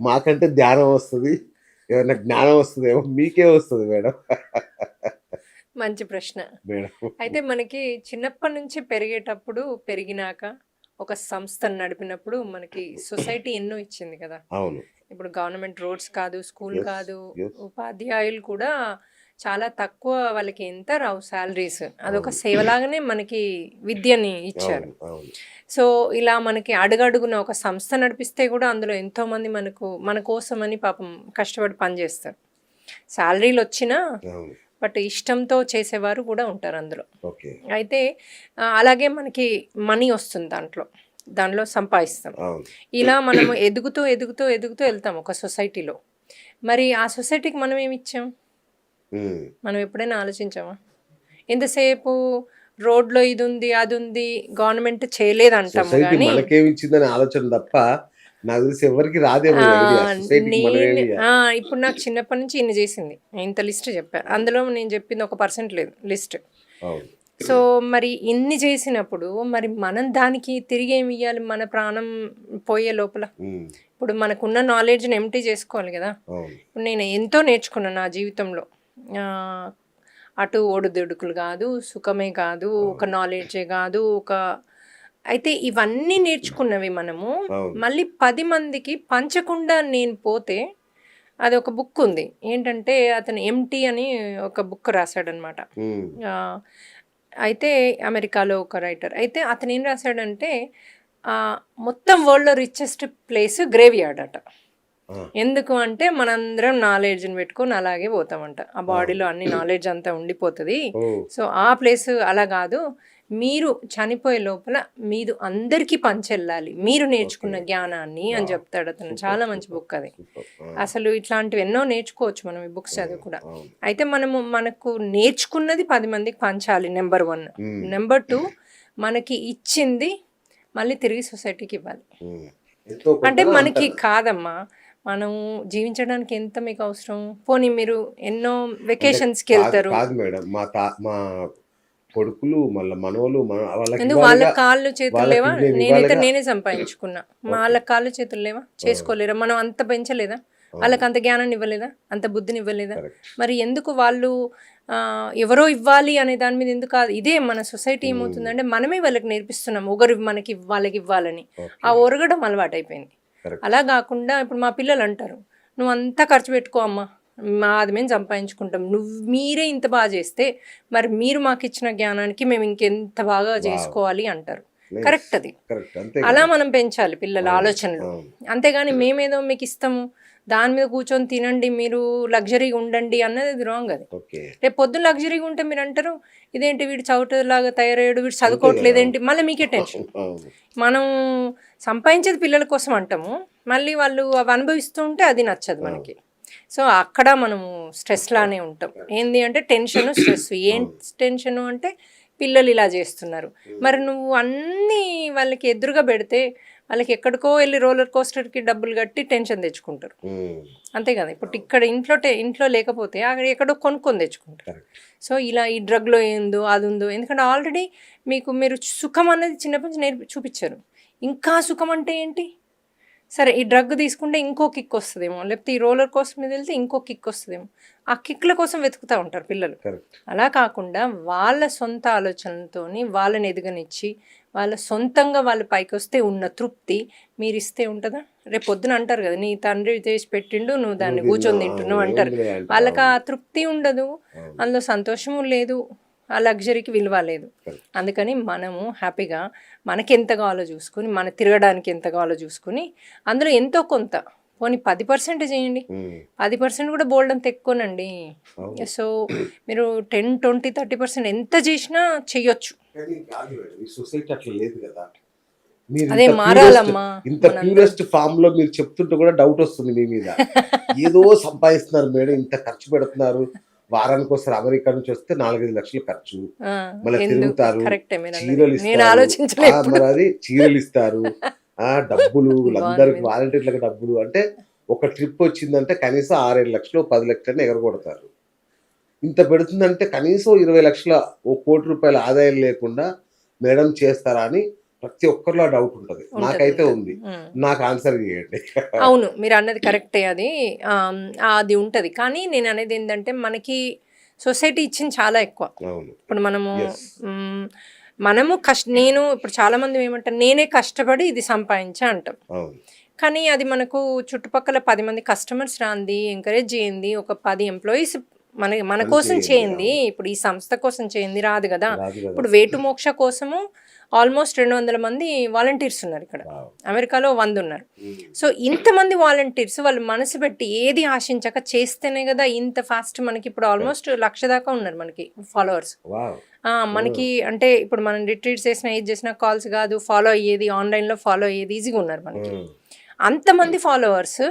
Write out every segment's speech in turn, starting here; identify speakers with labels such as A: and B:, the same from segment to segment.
A: మాకంటే ధ్యానం వస్తుంది. ఏమైనా జ్ఞానం వస్తుందేమో మీకే వస్తుంది మేడం.
B: మంచి ప్రశ్న.
A: మేడం.
B: అయితే మనకి చిన్నప్పటి నుంచి పెరిగేటప్పుడు పెరిగినాక ఒక సంస్థను నడిపినప్పుడు మనకి సొసైటీ ఎన్నో ఇచ్చింది కదా.
A: అవును.
B: ఇప్పుడు గవర్నమెంట్ రోడ్స్ కాదు స్కూల్ కాదు. ఉపాధ్యాయులు కూడా చాలా తక్కువ వాళ్ళకి ఎంత రావు శాలరీస్ అదొక సేవలాగానే మనకి విద్యని ఇచ్చారు. సో ఇలా మనకి అడుగడుగున ఒక సంస్థ నడిపిస్తే కూడా అందులో ఎంతో మంది మనకు మన కోసమని పాపం కష్టపడి పనిచేస్తారు శాలరీలు వచ్చినా బట్ ఇష్టంతో చేసేవారు కూడా ఉంటారు అందులో. అయితే అలాగే మనకి మనీ వస్తుంది దాంట్లో. దానిలో సంపాదిస్తాం. ఇలా మనము ఎదుగుతూ ఎదుగుతూ ఎదుగుతూ వెళ్తాం ఒక సొసైటీలో. మరి ఆ సొసైటీకి మనం ఏమి ఇచ్చాం. మనం ఎప్పుడైనా ఆలోచించామా? ఎంతసేపు రోడ్లో ఇది ఉంది అది ఉంది గవర్నమెంట్ చేయలేదు
A: సొసైటీ
B: కానీ
A: ఆలోచన తప్ప నాకు తెలిసి ఎవరికి రాదేమో
B: ఇప్పుడు నాకు చిన్నప్పటి నుంచి ఇన్ని చేసింది. ఇంత లిస్ట్ చెప్పా. అందులో నేను చెప్పింది ఒక పర్సెంట్ లేదు లిస్ట్. సో మరి ఇన్ని చేసినప్పుడు మరి మనం దానికి తిరిగి ఏమి ఇవ్వాలి మన ప్రాణం పోయే లోపల. ఇప్పుడు మనకున్న నాలెడ్జ్ని ఎంటీ చేసుకోవాలి కదా? ఇప్పుడు నేను ఎంతో నేర్చుకున్నాను నా జీవితంలో. అటు ఒడిదుడుకులు కాదు సుఖమే కాదు ఒక నాలెడ్జే కాదు ఒక అయితే ఇవన్నీ నేర్చుకున్నవి మనము. మళ్ళీ పది మందికి పంచకుండా నేను పోతే అది ఒక బుక్ ఉంది. ఏంటంటే అతను ఎంటీ అని ఒక బుక్ రాశాడనమాట. అయితే అమెరికాలో ఒక రైటర్ అయితే అతను ఏం రాశాడంటే మొత్తం వరల్డ్లో రిచెస్ట్ ప్లేస్ గ్రేవ్ యార్డ్ అట. ఎందుకు అంటే మనందరం నాలెడ్జ్ని పెట్టుకొని అలాగే పోతామంట. ఆ బాడీలో అన్ని నాలెడ్జ్ అంతా ఉండిపోతుంది. సో ఆ ప్లేస్ అలా కాదు. మీరు చనిపోయే లోపల మీరు అందరికీ పంచెళ్ళాలి. మీరు నేర్చుకున్న. జ్ఞానాన్ని అని. చెప్తాడు అతను. చాలా మంచి బుక్ అది. అసలు ఇట్లాంటివి ఎన్నో నేర్చుకోవచ్చు మనం ఈ బుక్స్ చదివి కూడా. అయితే మనము మనకు నేర్చుకున్నది పది మందికి పంచాలి నెంబర్ వన్. నెంబర్ టూ మనకి ఇచ్చింది మళ్ళీ తిరిగి సొసైటీకి ఇవ్వాలి. అంటే మనకి. కాదమ్మా. మనం జీవించడానికి ఎంత మీకు అవసరం? పోనీ మీరు ఎన్నో వెకేషన్స్కి వెళ్తారు.
A: కాదు మేడం మా తా మా కొడుకులు మళ్ళీ మనవలు మన వాళ్ళకి
B: ఎందుకు వాళ్ళ. కాళ్ళు చేతులు లేవా?
A: నేను
B: నేనైతే. నేనే సంపాదించుకున్నా. వాళ్ళ కాళ్ళు చేతులు లేవా? చేసుకోలేరా? మనం అంత పెంచలేదా. వాళ్ళకి అంత జ్ఞానాన్ని ఇవ్వలేదా? అంత బుద్ధిని ఇవ్వలేదా. మరి ఎందుకు వాళ్ళు ఎవరో ఇవ్వాలి అనే దాని మీద ఎందుకు ఇదే మన సొసైటీ ఏమవుతుందంటే మనమే వాళ్ళకి నేర్పిస్తున్నాం. ఒకరు మనకి వాళ్ళకి ఇవ్వాలని. ఆ ఒరగడం అలవాటైపోయింది.
A: Correct.
B: అలా కాకుండా ఇప్పుడు మా పిల్లలు అంటారు నువ్వు అంతా ఖర్చు పెట్టుకో అమ్మా మాది మేము సంపాదించుకుంటాం. నువ్వు మీరే ఇంత బాగా చేస్తే మరి మీరు మాకు ఇచ్చిన జ్ఞానానికి మేము ఇంకెంత బాగా చేసుకోవాలి అంటారు. కరెక్ట్ అది. అలా. మనం పెంచాలి పిల్లల ఆలోచనలు. అంతేగాని మేమేదో మీకు ఇస్తాము దాని మీద కూర్చొని తినండి మీరు లగ్జరీగా ఉండండి అన్నది రాంగ్ అది. రేపు పొద్దున్న లగ్జరీగా ఉంటే మీరు అంటారు ఇదేంటి వీడు చౌటలాగా తయారయ్యాడు వీడు చదువుకోవట్లేదేంటి మళ్ళీ మీకే టెన్షన్. మనం సంపాదించేది పిల్లల కోసం అంటాము మళ్ళీ వాళ్ళు అవి అనుభవిస్తూ ఉంటే అది నచ్చదు మనకి. సో అక్కడ మనము స్ట్రెస్ లానే ఉంటాం. ఏంది అంటే టెన్షన్ స్ట్రెస్ ఏం టెన్షన్ అంటే పిల్లలు ఇలా చేస్తున్నారు. మరి నువ్వు అన్నీ వాళ్ళకి ఎదురుగా పెడితే వాళ్ళకి ఎక్కడికో వెళ్ళి రోలర్ కోస్టర్కి డబ్బులు కట్టి టెన్షన్ తెచ్చుకుంటారు. అంతే కదా. ఇప్పుడు ఇక్కడ ఇంట్లో ఇంట్లో లేకపోతే అక్కడ ఎక్కడో కొనుక్కొని తెచ్చుకుంటారు. సో ఇలా ఈ డ్రగ్లో ఏందో అది ఉందో ఎందుకంటే ఆల్రెడీ మీకు మీరు సుఖం అనేది చిన్నప్పటి నుంచి నేర్పి చూపించారు. ఇంకా సుఖం అంటే ఏంటి? సరే ఈ డ్రగ్ తీసుకుంటే ఇంకో కిక్ వస్తుందేమో. లేకపోతే ఈ రోలర్ కోస్ట్ మీద వెళ్తే ఇంకో కిక్ వస్తుందేమో. ఆ కిక్ల కోసం వెతుకుతూ ఉంటారు పిల్లలు. అలా కాకుండా వాళ్ళ సొంత ఆలోచనలతోని వాళ్ళని ఎదగనిచ్చి వాళ్ళ సొంతంగా వాళ్ళ పైకి వస్తే ఉన్న తృప్తి మీరు ఇస్తే ఉంటుందా రేపు పొద్దున అంటారు కదా నీ తండ్రి చేసి పెట్టిండు నువ్వు దాన్ని కూర్చొని తింటున్నావు అంటారు. వాళ్ళకి ఆ తృప్తి ఉండదు. అందులో సంతోషము లేదు ఆ లగ్జరీకి విలువ లేదు. అందుకని మనము హ్యాపీగా మనకి ఎంత కావాలో చూసుకుని మన తిరగడానికి ఎంత కావాలో చూసుకుని అందులో ఎంతో కొంత పోనీ పది పర్సెంట్ చేయండి. పది పర్సెంట్ కూడా బోల్డ్ అంత ఎక్కువనండి. సో మీరు టెన్ ట్వంటీ థర్టీ పర్సెంట్ ఎంత చేసినా చెయ్యొచ్చు
A: కానీ కాదు మేడం, ఈ సొసైటీ అట్లా లేదు కదా. మీరు
B: అదే
A: ఇంత
B: మారాలమ్మా.
A: ప్యూరెస్ట్ ఫామ్లో మీరు చెప్తుంటే కూడా డౌట్ వస్తుంది మీ మీద. ఏదో సంపాదిస్తున్నారు మేడం ఇంత ఖర్చు పెడుతున్నారు. వారానికి ఒకసారి అమెరికా నుంచి వస్తే నాలుగైదు లక్షలు ఖర్చు. మళ్ళీ తిరుగుతారు. చీరలు ఇస్తారు. మరి అది చీరలు ఇస్తారు. ఆ డబ్బులు అందరికి. వాలంటీర్లకు డబ్బులు. అంటే ఒక ట్రిప్ వచ్చిందంటే కనీసం ఆరేడు లక్షలు పది లక్షలు ఎగరగొడతారు. ఇంత పెడుతుందంటే కనీసం ఇరవై లక్షల ఓ కోటి రూపాయల ఆదాయం లేకుండా మేడం చేస్తారా అని ప్రతి ఒక్కరిలో డౌట్ ఉంటది. నాకైతే. ఉంది. నాకు ఆన్సర్ చేయండి.
B: అవును మీరు అన్నది కరెక్టే అది. అది ఉంటుంది. కానీ నేను అనేది ఏంటంటే మనకి సొసైటీ ఇచ్చింది చాలా ఎక్కువ. ఇప్పుడు మనము మనము కష్ట నేను ఇప్పుడు చాలా మంది ఏమంటారు నేనే కష్టపడి ఇది సంపాదించా అంటాం. కానీ అది మనకు చుట్టుపక్కల పది మంది కస్టమర్స్ రాంది ఎంకరేజ్ చేయండి ఒక పది ఎంప్లాయీస్ మన మన కోసం
A: చేయండి
B: ఇప్పుడు ఈ సంస్థ కోసం చేయండి రాదు కదా. ఇప్పుడు వేటు మోక్ష కోసము ఆల్మోస్ట్ రెండు వందల మంది వాలంటీర్స్ ఉన్నారు ఇక్కడ. అమెరికాలో వంద ఉన్నారు.
A: ఉమ్.
B: సో ఇంతమంది వాలంటీర్స్ వాళ్ళు మనసు పెట్టి ఏది ఆశించక చేస్తేనే కదా ఇంత ఫాస్ట్ మనకి ఇప్పుడు ఆల్మోస్ట్ లక్ష దాకా ఉన్నారు మనకి ఫాలోవర్స్.
A: Wow.
B: మనకి అంటే ఇప్పుడు మనం రిట్రీట్ చేసిన ఏది చేసిన కాల్స్ కాదు ఫాలో అయ్యేది ఆన్లైన్లో ఫాలో అయ్యేది ఈజీగా ఉన్నారు మనకి.
A: ఉమ్.
B: అంతమంది ఫాలోవర్స్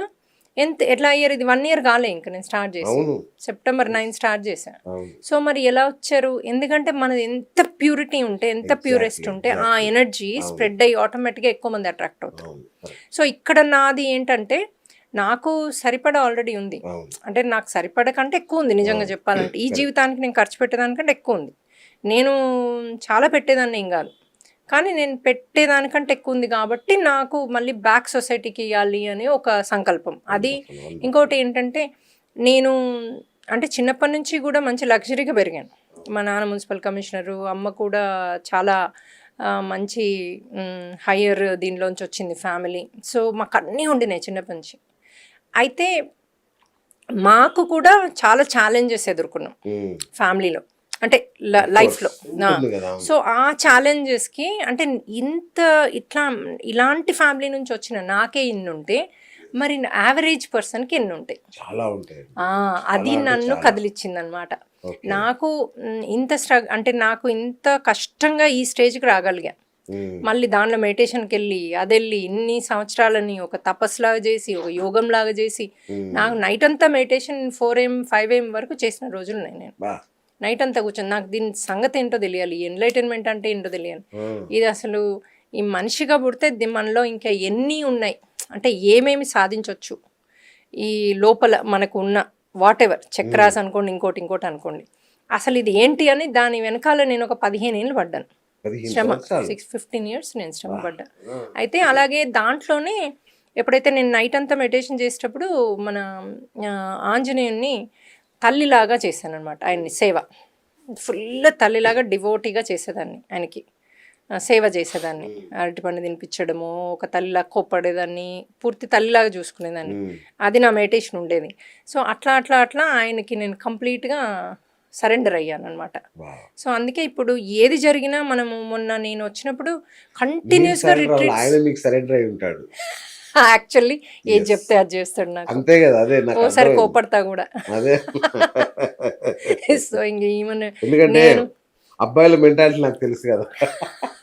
B: ఎంత ఎట్లా అయ్యారు? ఇది వన్ ఇయర్ కాలే ఇంకా నేను స్టార్ట్ చేసి.
A: అవును.
B: సెప్టెంబర్ నైన్ స్టార్ట్ చేశాను సో మరి ఎలా వచ్చారు? ఎందుకంటే మనది ఎంత ప్యూరిటీ ఉంటే ఎంత ప్యూరెస్ట్ ఉంటే ఆ. ఎనర్జీ. స్ప్రెడ్ అయ్యి ఆటోమేటిక్గా ఎక్కువ మంది అట్రాక్ట్ అవుతారు. సో ఇక్కడ నాది ఏంటంటే నాకు సరిపడా ఆల్రెడీ ఉంది. అంటే నాకు సరిపడకంటే ఎక్కువ ఉంది నిజంగా. చెప్పాలంటే. ఈ. జీవితానికి నేను ఖర్చు పెట్టేదానికంటే ఎక్కువ ఉంది. నేను చాలా పెట్టేదాన్ని ఏం కాదు. కానీ నేను పెట్టేదానికంటే ఎక్కువ ఉంది కాబట్టి నాకు మళ్ళీ బ్యాక్ సొసైటీకి ఇవ్వాలి అని ఒక సంకల్పం. అది ఇంకోటి ఏంటంటే నేను అంటే చిన్నప్పటి నుంచి కూడా మంచి లగ్జరీగా పెరిగాను. మా నాన్న మున్సిపల్ కమిషనరు అమ్మ కూడా చాలా మంచి హయ్యర్ దీనిలోంచి వచ్చింది ఫ్యామిలీ. సో మాకు అన్నీ ఉండినాయి చిన్నప్పటి నుంచి. అయితే మాకు కూడా చాలా ఛాలెంజెస్ ఎదుర్కొన్నాం. ఫ్యామిలీలో. అంటే ల- లైఫ్లో. సో ఆ ఛాలెంజెస్కి అంటే ఇంత ఇట్లా ఇలాంటి ఫ్యామిలీ నుంచి వచ్చిన నాకే ఇన్ని ఉంటే మరి యావరేజ్ పర్సన్కి ఎన్ని ఉంటాయి
A: చాలా ఉంటాయి.
B: ఆ, అది నన్ను. కదిలిచ్చింది అనమాట నాకు ఇంత స్ట్రగ్ అంటే నాకు ఇంత కష్టంగా ఈ స్టేజ్కి రాగలిగా. మళ్ళీ దానిలో మెడిటేషన్కి వెళ్ళి అది వెళ్ళి ఇన్ని సంవత్సరాలని ఒక తపస్సులాగా చేసి ఒక యోగం లాగా చేసి. నాకు నైట్ అంతా మెడిటేషన్ ఫోర్ ఏం ఫైవ్ ఏం వరకు చేసిన రోజులు నేను. నైట్ అంతా కూర్చొని నాకు దీని సంగతి ఏంటో తెలియాలి ఎన్లైటన్మెంట్ అంటే ఏంటో తెలియాలి. ఇది అసలు ఈ మనిషిగా పుడితే మనలో ఇంకా ఎన్ని ఉన్నాయి? అంటే ఏమేమి సాధించవచ్చు ఈ లోపల మనకు ఉన్న వాట్ ఎవర్ చక్రాస్ అనుకోండి ఇంకోటి ఇంకోటి అనుకోండి. అసలు ఇది ఏంటి అని దాని వెనకాల నేను ఒక పదిహేను ఏళ్ళు పడ్డాను. శ్రమ సిక్స్ ఫిఫ్టీన్ ఇయర్స్ నేను శ్రమ పడ్డా. అయితే అలాగే దాంట్లోనే ఎప్పుడైతే నేను నైట్ అంతా మెడిటేషన్ చేసేటప్పుడు మన ఆంజనేయుని తల్లిలాగా చేశాను అనమాట ఆయన్ని సేవ. ఫుల్ తల్లిలాగా డివోటీగా చేసేదాన్ని ఆయనకి. సేవ చేసేదాన్ని. అరటిపండు తినిపించడము ఒక తల్లిలాగా కోప్పడేదాన్ని పూర్తి తల్లిలాగా చూసుకునేదాన్ని. అది నా మెడిటేషన్ ఉండేది. సో అట్లా అట్లా అట్లా ఆయనకి నేను కంప్లీట్గా సరెండర్ అయ్యాను అనమాట. సో అందుకే ఇప్పుడు ఏది జరిగినా మనము మొన్న నేను వచ్చినప్పుడు కంటిన్యూస్గా
A: మీకు సరెండర్ అయి ఉంటాడు.
B: యాక్చువల్లీ ఏది. చెప్తే అది చేస్తాడు నాకు
A: అంతే కదా అదే
B: ఓసారి. కోపడతా కూడా
A: అదే
B: సో ఇంక ఈమెను
A: ఎందుకంటే అబ్బాయిల మెంటాలిటీ నాకు తెలుసు కదా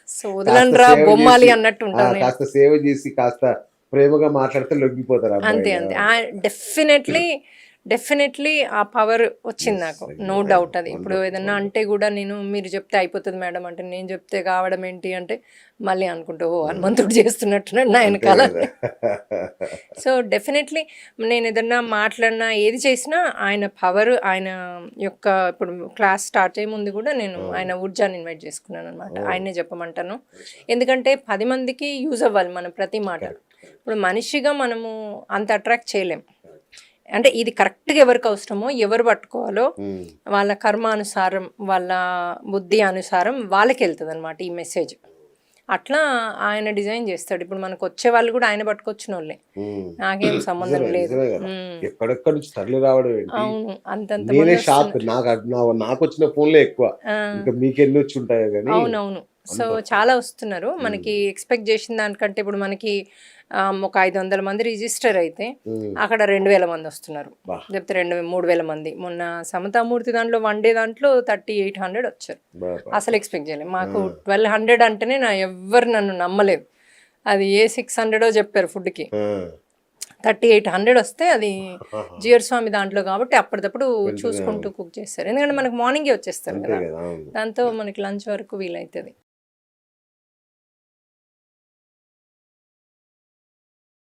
B: సో వదలండ్రా
A: సేవ
B: బొమ్మాలి అన్నట్టు ఉంటాను
A: కాస్త సేవ చేసి కాస్త ప్రేమగా మాట్లాడితే లొంగిపోతారు
B: అంతే. అంతే డెఫినెట్లీ డెఫినెట్లీ ఆ పవర్ వచ్చింది నాకు. నో డౌట్ అది. ఇప్పుడు ఏదన్నా అంటే కూడా నేను మీరు చెప్తే అయిపోతుంది మేడం అంటే నేను చెప్తే కావడం ఏంటి అంటే మళ్ళీ అనుకుంటూ ఓ హనుమంతుడు చేస్తున్నట్టున్నాడు నా వెనకాల. సో డెఫినెట్లీ నేను ఏదన్నా మాట్లాడినా ఏది చేసినా ఆయన పవర్ ఆయన యొక్క ఇప్పుడు క్లాస్ స్టార్ట్ అయ్యే ముందు కూడా నేను ఆయన ఊర్జాని ఇన్వైట్ చేసుకున్నాను అనమాట ఆయనే చెప్పమంటాను. ఎందుకంటే పది మందికి యూజ్ అవ్వాలి మనం ప్రతి మాట. ఇప్పుడు మనిషిగా మనము అంత అట్రాక్ట్ చేయలేం. అంటే ఇది కరెక్ట్గా ఎవరికి అవసరమో ఎవరు పట్టుకోవాలో. వాళ్ళ కర్మ అనుసారం వాళ్ళ బుద్ధి అనుసారం వాళ్ళకి వెళ్తుంది అనమాట ఈ మెసేజ్. అట్లా ఆయన డిజైన్ చేస్తాడు. ఇప్పుడు మనకు వచ్చే వాళ్ళు కూడా ఆయన పట్టుకొచ్చిన వాళ్ళే. నాకేం సంబంధం లేదు.
A: ఎక్కడెక్కడ నుంచి తరలి రావడం
B: అవును అంతంత
A: షాక్. నాకు వచ్చిన ఫోన్లే ఎక్కువ. ఇంకా వచ్చి ఉంటాయో
B: అవునవును. సో చాలా వస్తున్నారు. మనకి ఎక్స్పెక్ట్ చేసిన దానికంటే ఇప్పుడు మనకి ఒక ఐదు వందల మంది రిజిస్టర్ అయితే. అక్కడ రెండు వేల మంది వస్తున్నారు. లేకపోతే రెండు మూడు వేల మంది. మొన్న సమతామూర్తి దాంట్లో వన్ డే దాంట్లో థర్టీ ఎయిట్ హండ్రెడ్ వచ్చారు. అసలు ఎక్స్పెక్ట్ చేయలేదు. మాకు ట్వెల్వ్ హండ్రెడ్ అంటేనే నా ఎవ్వరు నన్ను నమ్మలేదు. అది ఏ సిక్స్ హండ్రెడో చెప్పారు ఫుడ్కి. థర్టీ ఎయిట్ హండ్రెడ్ వస్తే అది జియర్ స్వామి దాంట్లో కాబట్టి అప్పటిదప్పుడు చూసుకుంటూ కుక్ చేస్తారు. ఎందుకంటే మనకు మార్నింగే వచ్చేస్తారు కదా. దాంతో మనకి లంచ్ వరకు వీలవుతుంది